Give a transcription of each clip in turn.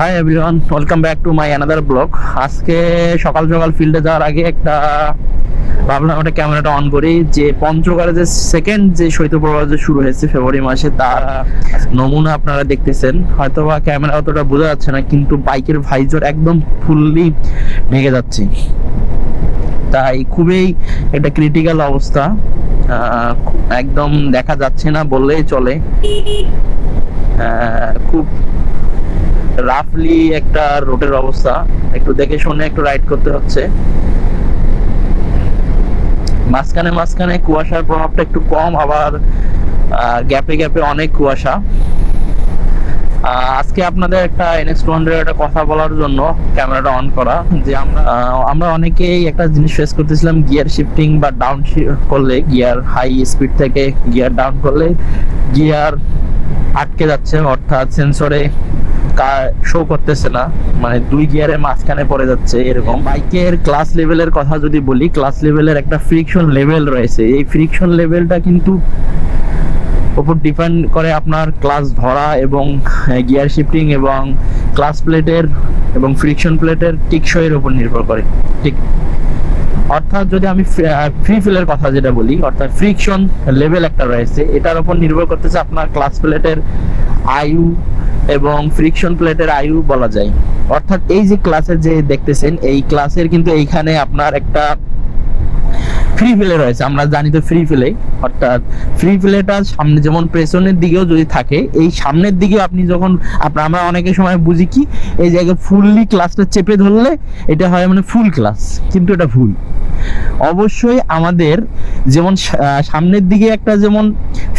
Hi everyone welcome back to my another blog আজকে সকাল সকাল ফিল্ডে যাওয়ার আগে একটা ভাবলাম একটা ক্যামেরাটা অন করি, যে পঞ্চগড়ে যে সেকেন্ড যে শৈত্যপ্রবাহ যে শুরু হয়েছে ফেব্রুয়ারি মাসে, তার নমুনা আপনারা দেখতেছেন। হয়তো বা ক্যামেরা অতটা বোঝা যাচ্ছে না, কিন্তু বাইকের ভাইজর একদম ফুললি ঢেকে যাচ্ছে। তাই খুবই একটা ক্রিটিক্যাল অবস্থা। একদম দেখা যাচ্ছে না বললেই চলে। খুব রাফলি একটা রোডের অবস্থা। একটু দেখে শুনে একটু রাইড করতে হচ্ছে। মাঝখানে মাঝখানে কুয়াশার প্রভাবটা একটু কম, আবার গ্যাপে গ্যাপে অনেক কুয়াশা। আজকে আপনাদের একটা এনএক্স টু হান্ড্রেড একটা কথা বলার জন্য ক্যামেরাটা অন করা, যে আমরা আমরা অনেকেই একটা জিনিস ফেস করতেছিলাম গিয়ার শিফটিং বা ডাউন করলে গিয়ার হাই স্পিড থেকে গিয়ার ডাউন করলে গিয়ার আটকে যাচ্ছে, অর্থাৎ সেন্সরে শো করতেছে না মানে দুই গিয়ারের মাঝখানে পড়ে যাচ্ছে এরকম। বাইকের ক্লাস লেভেলের কথা যদি বলি ক্লাস লেভেলের একটা ফ্রিকশন লেভেল রয়েছে। এই ফ্রিকশন লেভেলটা কিন্তু উপর ডিপেন্ড করে আপনার ক্লাস ধরা এবং গিয়ার শিফটিং এবং ক্লাস প্লেটের এবং ফ্রিকশন প্লেটের টিকসইয়ের উপর নির্ভর করে। ঠিক। অর্থাৎ যদি আমি ফ্রি ফিলের কথা যেটা বলি, অর্থাৎ ফ্রিকশন লেভেল একটা রয়েছে, এটার উপর নির্ভর করতেছে আপনার ক্লাস প্লেটের আয়ু এবং ফ্রিকশন প্লেটের আয়ু বলা যায়। অর্থাৎ এই যে ক্লাসের যে দেখতেছেন, এই ক্লাসের কিন্তু এইখানে আপনার একটা ফ্রি ফিলে রয়েছে। আমরা জানি তো ফ্রি ফিলে অর্থাৎ ফ্রি ফিলেটা সামনে যেমন পেছনের দিকেও যদি থাকে, এই সামনের দিকেও আপনি যখন আপনার আমরা অনেকের সময় বুঝি কি, এই জায়গায় ফুললি ক্লাসটা চেপে ধরলে, এটা হয় মানে ফুল ক্লাস কিন্তু এটা ভুল। অবশ্যই আমাদের যেমন সামনের দিকে একটা যেমন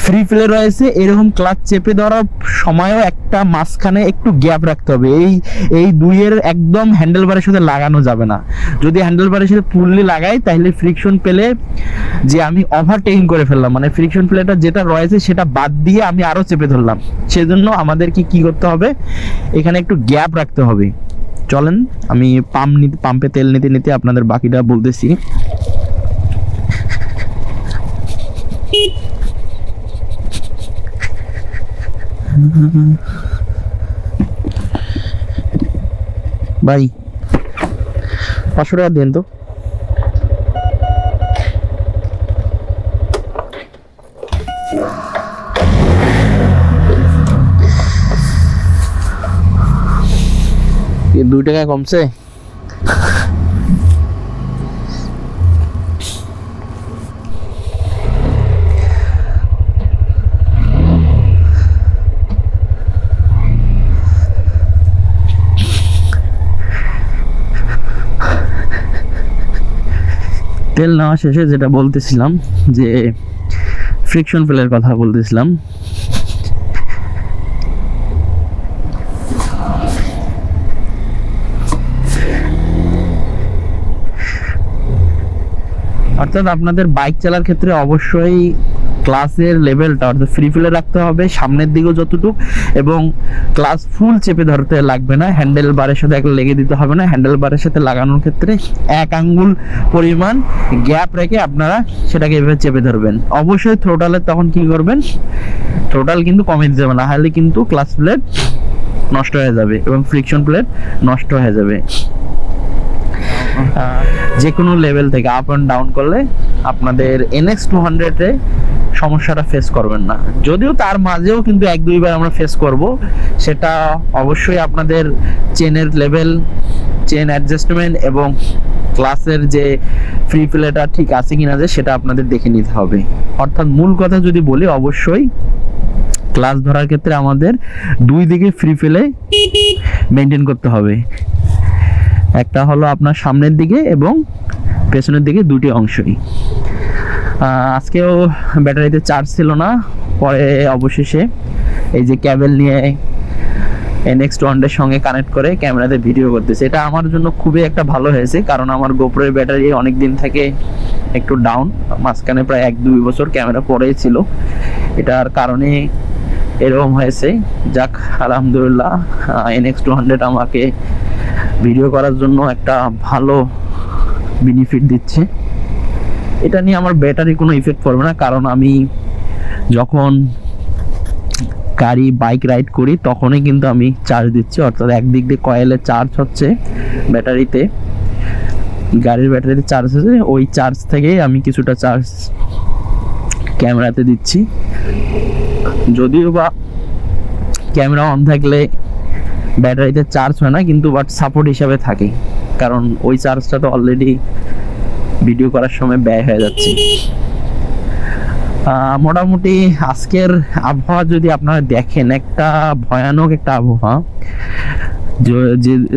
ফ্রি ফিলে রয়েছে, এরকম ক্লাচ চেপে ধরার সময়ও একটা মাঝখানে একটু গ্যাপ রাখতে হবে। এই এই দুইয়ের একদম হ্যান্ডেল বারের সাথে লাগানো যাবে না। যদি হ্যান্ডেল বারের সাথে ফুললি লাগাই, তাহলে ফ্রিকশন পেলে যে আমি ওভারটেকিং করে ফেললাম মানে ফ্রিকশন প্লেটা যেটা রয়েছে সেটা বাদ দিয়ে আমি আরও চেপে ধরলাম। সেজন্য আমাদেরকে কি করতে হবে? এখানে একটু গ্যাপ রাখতে হবে। চলেন, আমি পাম্প নিতে পাম্পে তেল নিতে নিতে আপনাদের বাকিটা বলতেছি। ভাই, পাঁচশো টাকা দেন তো। দুই টাকা কমছে? তেল নেওয়া শেষে যেটা বলতেছিলাম যে ফ্রিকশন ফেলের কথা বলতেছিলাম অর্থাৎ আপনাদের বাইক চালার ক্ষেত্রে অবশ্যই ক্লাসের লেভেলটা, অর্থাৎ ফ্রি ফিলে রাখতে হবে, সামনের দিকেও যতটুকু, এবং ক্লাস ফুল চেপে ধরতে লাগবে না হ্যান্ডেল বারের সাথে একটা লেগে দিতে হবে না হ্যান্ডেল বারের সাথে লাগানোর ক্ষেত্রে এক আঙ্গুল পরিমাণ গ্যাপ রেখে আপনারা সেটাকে এভাবে চেপে ধরবেন। অবশ্যই থ্রোটালের তখন কি করবেন? থ্রোটাল কিন্তু কমে হবে না হলে কিন্তু ক্লাস প্লেট নষ্ট হয়ে যাবে, এবং ফ্রিকশন প্লেট নষ্ট হয়ে যাবে। যে কোনো লেভেল থেকে আপ অ্যান্ড ডাউন করলে আপনাদের এনএক্স টু হান্ড্রেডে সমস্যাটা ফেস করবেন না। যদিও তার মাঝেও কিন্তু এক দুইবার আমরা ফেস করব, সেটা অবশ্যই আপনাদের চেনের লেভেল চেন অ্যাডজাস্টমেন্ট এবং ক্লাসের যে ফ্রি প্লেটা ঠিক আছে কিনা যে সেটা আপনাদের দেখে নিতে হবে। অর্থাৎ মূল কথা যদি বলি, অবশ্যই ক্লাস ধরার ক্ষেত্রে আমাদের দুই দিকে ফ্রি ফেলে মেনটেন করতে হবে। একটা হলো আপনার সামনের দিকে এবং পেছনের দিকে দুটি অংশই। আজকেও ব্যাটারিতে চার্জ ছিল না, পরে অবশেষে এই যে ক্যাবেল নিয়ে এনএক্স হান্ড্রেড সঙ্গে কানেক্ট করে ক্যামেরাতে ভিডিও করতেছে। এটা আমার জন্য খুবই একটা ভালো হয়েছে, কারণ আমার গোপ্রোর ব্যাটারি অনেক দিন থেকে একটু ডাউন মাঝখানে প্রায় এক দুই বছর ক্যামেরা পরেই ছিল। এটার কারণে এরকম হয়েছে। যাক, আলহামদুলিল্লাহ এনএক্স টু হান্ড্রেড আমাকে ভিডিও করার জন্য একটা ভালো বেনিফিট দিচ্ছে। এটা নিয়ে আমার ব্যাটারি কোনো ইফেক্ট পড়বে না, কারণ আমি যখন গাড়ি বাইক রাইড করি, তখনই কিন্তু আমি চার্জ দিচ্ছি। অর্থাৎ একদিক দিয়ে কয়েলে চার্জ হচ্ছে ব্যাটারিতে গাড়ির ব্যাটারিতে চার্জ হচ্ছে, ওই চার্জ থেকেই আমি কিছুটা চার্জ ক্যামেরাতে দিচ্ছি। যদিও বা ক্যামেরা অন থাকলে ব্যাটারিতে চার্জ হয় না, কিন্তু বাট সাপোর্ট হিসাবে থাকে। কারণ ওই চার্জটা তো অলরেডি ভিডিও করার সময় ব্যয় হয়ে যাচ্ছে। মোটামুটি আজকের আবহাওয়া যদি আপনারা দেখেন, একটা ভয়ানক একটা আবহাওয়া।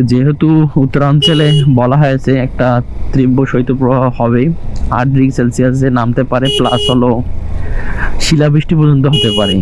যেহেতু উত্তরাঞ্চলে বলা হয়েছে একটা তীব্র শৈত্যপ্রবাহ হবে আট ডিগ্রি সেলসিয়াসে নামতে পারে প্লাস হলো শিলাবৃষ্টি পর্যন্ত হতে পারে।